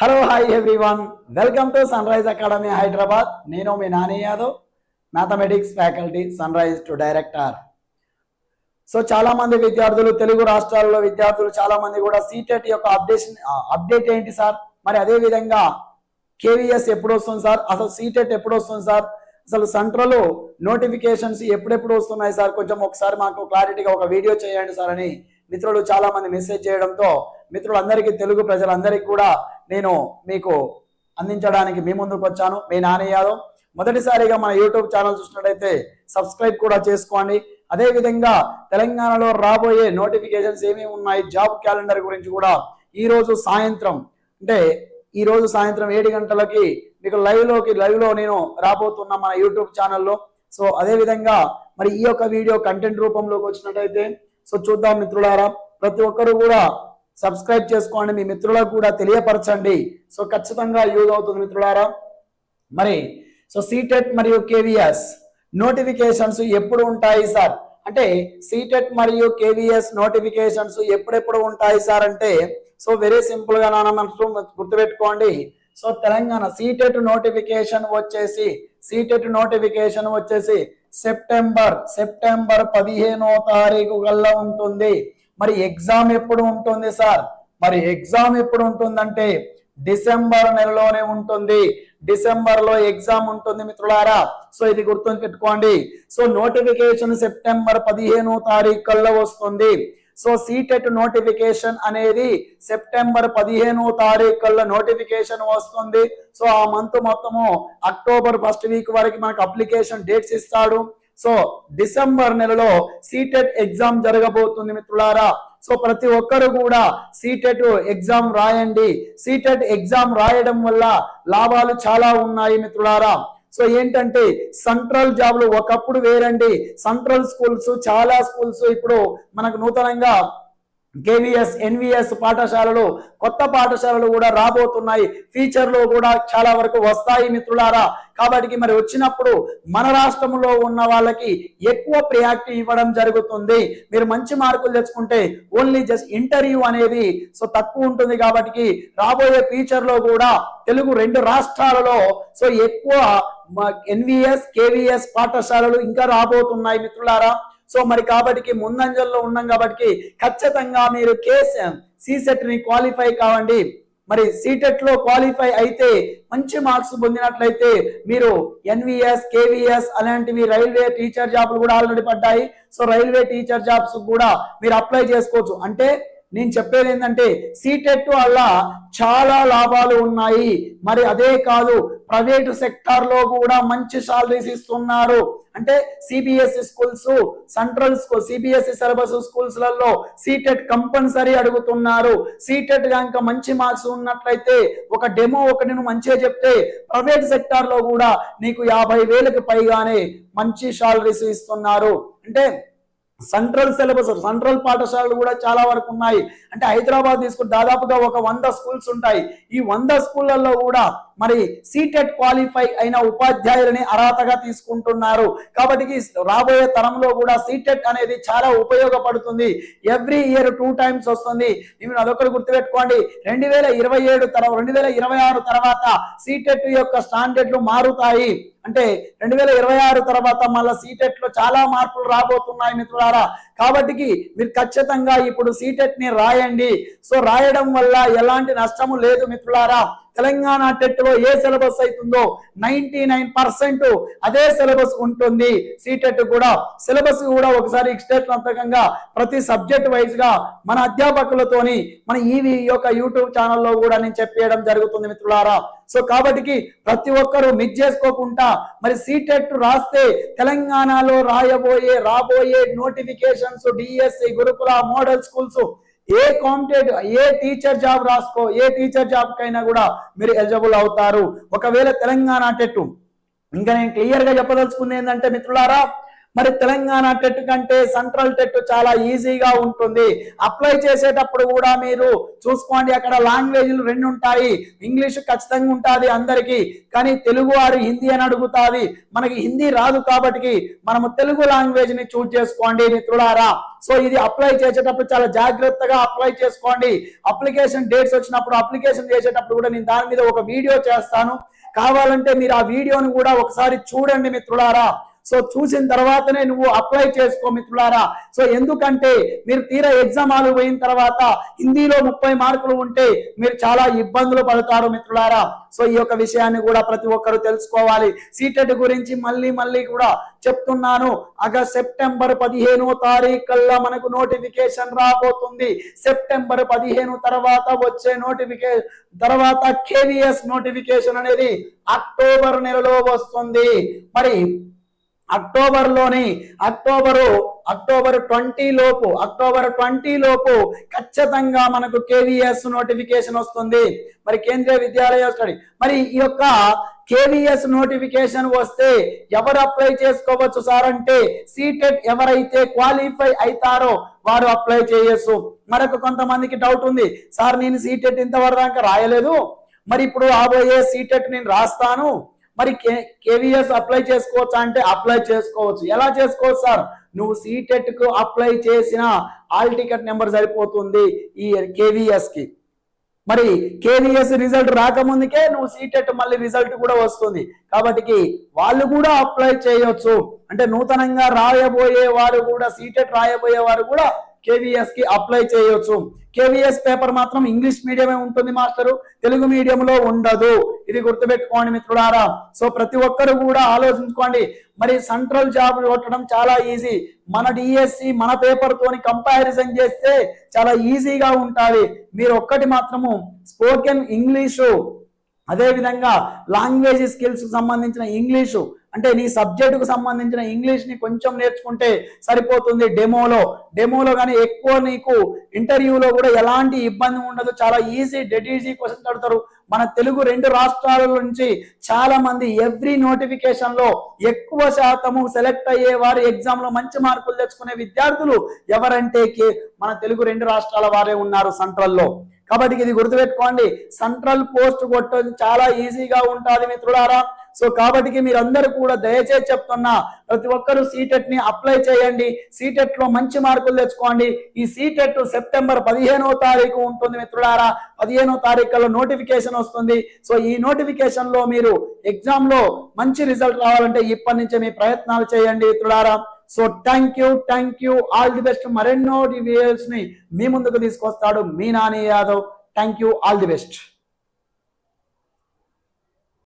Hello hi everyone welcome to Sunrise Academy Hyderabad నేను మీ Nani Yadav mathematics faculty Sunrise to director so చాలామంది విద్యార్థులు తెలుగు రాష్ట్రాల్లో విద్యార్థులు చాలామంది కూడా సీటెట్ యొక్క అప్డేషన్ అప్డేట్ ఏంటి సార్ మరి అదే విధంగా కేవీఎస్ ఎప్పుడు వస్తుంది సార్ అసలు సీటెట్ ఎప్పుడు వస్తుంది సార్ అసలు సెంట్రల్ నోటిఫికేషన్స్ ఎప్పుడెప్పుడు వస్తున్నాయి సార్ కొంచెం ఒకసారి మాకు క్లారిటీగా ఒక వీడియో చేయండి సార్ అని మిత్రులు చాలామంది మెసేజ్ చేయడంతో మిత్రులందరికీ తెలుగు ప్రజలందరికీ కూడా నేను మీకు అందించడానికి మీ ముందుకు వచ్చాను. మీ నానయ్యాలో యాదవ్ మొదటిసారిగా మన యూట్యూబ్ ఛానల్ చూసినట్టయితే సబ్స్క్రైబ్ కూడా చేసుకోండి. అదేవిధంగా తెలంగాణలో రాబోయే నోటిఫికేషన్స్ ఏమేమి ఉన్నాయి జాబ్ క్యాలెండర్ గురించి కూడా ఈరోజు సాయంత్రం అంటే ఈరోజు సాయంత్రం ఏడు గంటలకి మీకు లైవ్లోకి లైవ్లో నేను రాబోతున్నా మన యూట్యూబ్ ఛానల్లో. సో అదేవిధంగా మరి ఈ యొక్క వీడియో కంటెంట్ రూపంలోకి వచ్చినట్టయితే సో చూద్దాం మిత్రులారా ప్రతి ఒక్కరు కూడా సబ్స్క్రైబ్ చేసుకోండి. మీ మిత్రులకు కూడా తెలియపరచండి. సో ఖచ్చితంగా యూజ్ అవుతుంది మిత్రులారా. మరి సో సీటెట్ మరియు కేవీఎస్ నోటిఫికేషన్స్ ఎప్పుడు ఉంటాయి సార్? అంటే సీటెట్ మరియు కేవీఎస్ నోటిఫికేషన్స్ ఎప్పుడెప్పుడు ఉంటాయి సార్ అంటే సో వెరీ సింపుల్గా నాన్న గుర్తుపెట్టుకోండి. సో తెలంగాణ సీటెట్ నోటిఫికేషన్ వచ్చేసి సీటెట్ నోటిఫికేషన్ వచ్చేసి సెప్టెంబర్ సెప్టెంబర్ పదిహేనో తారీఖు గల్లా ఉంటుంది. మరి ఎగ్జామ్ ఎప్పుడు ఉంటుంది సార్? మరి ఎగ్జామ్ ఎప్పుడు ఉంటుందంటే డిసెంబర్ నెలలోనే ఉంటుంది. డిసెంబర్లో ఎగ్జామ్ ఉంటుంది మిత్రులారా. సో ఇది గుర్తు పెట్టుకోండి సో నోటిఫికేషన్ సెప్టెంబర్ పదిహేను తారీఖు కల్లా వస్తుంది. సో సీటెట్ నోటిఫికేషన్ అనేది సెప్టెంబర్ పదిహేను తారీఖు కల్లా నోటిఫికేషన్ వస్తుంది. సో ఆ మంత్ మొత్తము అక్టోబర్ ఫస్ట్ వీక్ వరకు మనకు అప్లికేషన్ డేట్స్ ఇస్తాడు. సో డిసెంబర్ నెలలో సీటెట్ ఎగ్జామ్ జరగబోతుంది మిత్రులారా. సో ప్రతి ఒక్కరు కూడా సీటెట్ ఎగ్జామ్ రాయండి. సీటెట్ ఎగ్జామ్ రాయడం వల్ల లాభాలు చాలా ఉన్నాయి మిత్రులారా. సో ఏంటంటే సెంట్రల్ జాబ్లు ఒకప్పుడు వేరండి. సెంట్రల్ స్కూల్స్ చాలా స్కూల్స్ ఇప్పుడు మనకు నూతనంగా కేవీఎస్ ఎన్విఎస్ పాఠశాలలు కొత్త పాఠశాలలు కూడా రాబోతున్నాయి. ఫ్యూచర్లో కూడా చాలా వరకు వస్తాయి మిత్రులారా. కాబట్టి మరి వచ్చినప్పుడు మన రాష్ట్రంలో ఉన్న వాళ్ళకి ఎక్కువ ప్రియారిటీ ఇవ్వడం జరుగుతుంది. మీరు మంచి మార్కులు తెచ్చుకుంటే ఓన్లీ జస్ట్ ఇంటర్వ్యూ అనేది సో తక్కువ ఉంటుంది కాబట్టి రాబోయే ఫ్యూచర్లో కూడా తెలుగు రెండు రాష్ట్రాలలో సో ఎక్కువ ఎన్విఎస్ కేవీఎస్ పాఠశాలలు ఇంకా రాబోతున్నాయి మిత్రులారా. సో మరి కాబట్టి ముందంజల్లో ఉన్నాం కాబట్టి ఖచ్చితంగా మీరు కేస్ సీసెట్ని క్వాలిఫై కావండి. మరి సీటెట్లో క్వాలిఫై అయితే మంచి మార్క్స్ పొందినట్లయితే మీరు ఎన్విఎస్ కేవీఎస్ అలాంటివి రైల్వే టీచర్ జాబ్లు కూడా ఆల్రెడీ పడ్డాయి. సో రైల్వే టీచర్ జాబ్స్ కూడా మీరు అప్లై చేసుకోవచ్చు. అంటే నేను చెప్పేది ఏంటంటే సీటెట్ వల్ల చాలా లాభాలు ఉన్నాయి. మరి అదే కాదు ప్రైవేట్ సెక్టార్లో కూడా మంచి సాలరీస్ ఇస్తున్నారు. అంటే CBSE schools central school CBSE syllabus స్కూల్స్లలో CTET compulsory అడుగుతున్నారు. సీటెట్ కనుక మంచి మార్క్స్ ఉన్నట్లయితే ఒక డెమో ఒకటి నువ్వు మంచిగా చెప్తే ప్రైవేట్ సెక్టార్లో కూడా నీకు యాభై వేలకు పైగానే మంచి సాలరీస్ ఇస్తున్నారు. అంటే సెంట్రల్ సిలబస్ సెంట్రల్ పాఠశాలలు కూడా చాలా వరకు ఉన్నాయి. అంటే హైదరాబాద్ తీసుకుని దాదాపుగా ఒక వంద స్కూల్స్ ఉంటాయి. ఈ వంద స్కూళ్ళల్లో కూడా మరి సీటెట్ క్వాలిఫై అయిన ఉపాధ్యాయులని అర్హతగా తీసుకుంటున్నారు. కాబట్టి రాబోయే తరంలో కూడా సీటెట్ అనేది చాలా ఉపయోగపడుతుంది. ఎవ్రీ ఇయర్ టూ టైమ్స్ వస్తుంది. మీరు అదొకటి గుర్తుపెట్టుకోండి. రెండు వేల ఇరవై ఏడు తర్వాత రెండు వేల ఇరవై ఆరు తర్వాత సీటెట్ యొక్క స్టాండర్డ్లు మారుతాయి. అంటే రెండు వేల ఇరవై ఆరు తర్వాత మళ్ళీ సీటెట్లో చాలా మార్పులు రాబోతున్నాయి మిత్రులారా. కాబట్టి మీరు ఖచ్చితంగా ఇప్పుడు సీటెట్ని రాయండి. సో రాయడం వల్ల ఎలాంటి నష్టము లేదు మిత్రులారా. తెలంగాణ టెట్లో ఏ సిలబస్ అవుతుందో నైన్టీ నైన్ పర్సెంట్ అదే సిలబస్ ఉంటుంది. సీటెట్ కూడా. సిలబస్ కూడా ఒకసారి అంతకంగా ప్రతి సబ్జెక్ట్ వైజ్గా మన అధ్యాపకులతోని మన ఈ యొక్క యూట్యూబ్ ఛానల్లో కూడా నేను చెప్పేయడం జరుగుతుంది మిత్రులారా. సో కాబట్టి ప్రతి ఒక్కరూ మిస్ చేసుకోకుండా మరి సీటెట్ రాస్తే తెలంగాణలో రాయబోయే రాబోయే నోటిఫికేషన్స్ డిఎస్సి గురుకుల మోడల్ స్కూల్స్ ఏ కాంపిటేటివ్ ఏ టీచర్ జాబ్ రాసుకో ఏ టీచర్ జాబ్ కైనా కూడా మీరు ఎలిజిబుల్ అవుతారు. ఒకవేళ తెలంగాణ టెట్ ఇంకా నేను క్లియర్గా చెప్పదలుచుకుంది ఏంటంటే మిత్రులారా మరి తెలంగాణ టెట్ కంటే సెంట్రల్ టెట్ చాలా ఈజీగా ఉంటుంది. అప్లై చేసేటప్పుడు కూడా మీరు చూసుకోండి అక్కడ లాంగ్వేజ్లు రెండు ఉంటాయి. ఇంగ్లీష్ ఖచ్చితంగా ఉంటుంది అందరికీ కానీ తెలుగు వారు హిందీ అని అడుగుతుంది. మనకి హిందీ రాదు కాబట్టి మనము తెలుగు లాంగ్వేజ్ని చూజ్ చేసుకోండి మిత్రులారా. సో ఇది అప్లై చేసేటప్పుడు చాలా జాగ్రత్తగా అప్లై చేసుకోండి. అప్లికేషన్ డేట్స్ వచ్చినప్పుడు అప్లికేషన్ చేసేటప్పుడు కూడా నేను దాని మీద ఒక వీడియో చేస్తాను. కావాలంటే మీరు ఆ వీడియోని కూడా ఒకసారి చూడండి మిత్రులారా. సో చూసిన తర్వాతనే నువ్వు అప్లై చేసుకో మిత్రులారా. సో ఎందుకంటే మీరు తీరా ఎగ్జామ్ హాల్ పోయిన తర్వాత హిందీలో ముప్పై మార్కులు ఉంటే మీరు చాలా ఇబ్బందులు పడతారు మిత్రులారా. సో ఈ యొక్క విషయాన్ని కూడా ప్రతి ఒక్కరు తెలుసుకోవాలి. సీటెట్ గురించి మళ్ళీ మళ్ళీ కూడా చెప్తున్నాను. ఆగస్ట్ సెప్టెంబర్ పదిహేనో తారీఖు కల్లా మనకు నోటిఫికేషన్ రాబోతుంది. సెప్టెంబర్ పదిహేను తర్వాత వచ్చే నోటిఫికేషన్ తర్వాత కేవీఎస్ నోటిఫికేషన్ అనేది అక్టోబర్ నెలలో వస్తుంది. మరి అక్టోబర్లోని అక్టోబరు అక్టోబర్ ట్వంటీ లోపు అక్టోబర్ ట్వంటీ లోపు ఖచ్చితంగా మనకు కేవీఎస్ నోటిఫికేషన్ వస్తుంది. మరి కేంద్రీయ విద్యాలయ స్టడీ మరి ఈ యొక్క కేవీఎస్ నోటిఫికేషన్ వస్తే ఎవరు అప్లై చేసుకోవచ్చు సార్ అంటే సీటెట్ ఎవరైతే క్వాలిఫై అవుతారో వారు అప్లై చేయొచ్చు. మరొక కొంతమందికి డౌట్ ఉంది. సార్ నేను సీటెట్ ఇంతవరకు రాయలేదు. మరి ఇప్పుడు రాబోయే సీటెట్ నేను రాస్తాను. మరి కే కేవీఎస్ అప్లై చేసుకోవచ్చా అంటే అప్లై చేసుకోవచ్చు. ఎలా చేసుకోవచ్చు సార్? నువ్వు సీటెట్కు అప్లై చేసిన ఆల్ టికెట్ నెంబర్ సరిపోతుంది ఈ కేవీఎస్కి మరి కేవీఎస్ రిజల్ట్ రాకముందుకే నువ్వు సీటెట్ మళ్ళీ రిజల్ట్ కూడా వస్తుంది. కాబట్టి వాళ్ళు కూడా అప్లై చేయొచ్చు. అంటే నూతనంగా రాయబోయే వారు కూడా సీటెట్ రాయబోయే వారు కూడా కేవీఎస్కి అప్లై చేయొచ్చు. కేవీఎస్ పేపర్ మాత్రం ఇంగ్లీష్ మీడియమే ఉంటుంది మాస్టరు తెలుగు మీడియంలో ఉండదు. ఇది గుర్తుపెట్టుకోండి మిత్రులారా. సో ప్రతి ఒక్కరు కూడా ఆలోచించుకోండి. మరి సెంట్రల్ జాబ్ కొట్టడం చాలా ఈజీ మన డిఎస్సి మన పేపర్ తోని కంపారిజన్ చేస్తే చాలా ఈజీగా ఉంటుంది. మీరు ఒక్కటి మాత్రము స్పోకెన్ ఇంగ్లీషు అదే విధంగా లాంగ్వేజ్ స్కిల్స్ సంబంధించిన ఇంగ్లీషు అంటే నీ సబ్జెక్టుకు సంబంధించిన ఇంగ్లీష్ని కొంచెం నేర్చుకుంటే సరిపోతుంది డెమోలో డెమోలో కానీ ఎక్కువ నీకు ఇంటర్వ్యూలో కూడా ఎలాంటి ఇబ్బంది ఉండదు. చాలా ఈజీ డెడ్ ఈజీ క్వశ్చన్స్ అడుగుతారు. మన తెలుగు రెండు రాష్ట్రాల నుంచి చాలా మంది ఎవ్రీ నోటిఫికేషన్లో ఎక్కువ శాతము సెలెక్ట్ అయ్యే వారు ఎగ్జామ్లో మంచి మార్కులు తెచ్చుకునే విద్యార్థులు ఎవరంటే కే- మన తెలుగు రెండు రాష్ట్రాల వారే ఉన్నారు సెంట్రల్లో కాబట్టి ఇది గుర్తుపెట్టుకోండి. సెంట్రల్ పోస్ట్ కొట్టడం చాలా ఈజీగా ఉంటుంది మిత్రులారా. సో కాబట్టి మీరందరూ కూడా దయచేసి చెప్తున్నా ప్రతి ఒక్కరూ సీటెట్ని అప్లై చేయండి. సీటెట్లో మంచి మార్కులు తెచ్చుకోండి. ఈ సీటెట్ సెప్టెంబర్ పదిహేనో తారీఖు ఉంటుంది మిత్రులారా. పదిహేనో తారీఖులో నోటిఫికేషన్ వస్తుంది. సో ఈ నోటిఫికేషన్లో మీరు ఎగ్జామ్లో మంచి రిజల్ట్ రావాలంటే ఇప్పటి నుంచే మీ ప్రయత్నాలు చేయండి మిత్రులారా. So thank you thank you. All the best. మరెన్నో వీడియోస్ని మీ ముందుకు తీసుకొస్తాడు మీ Nani Yadav. Thank you all the best.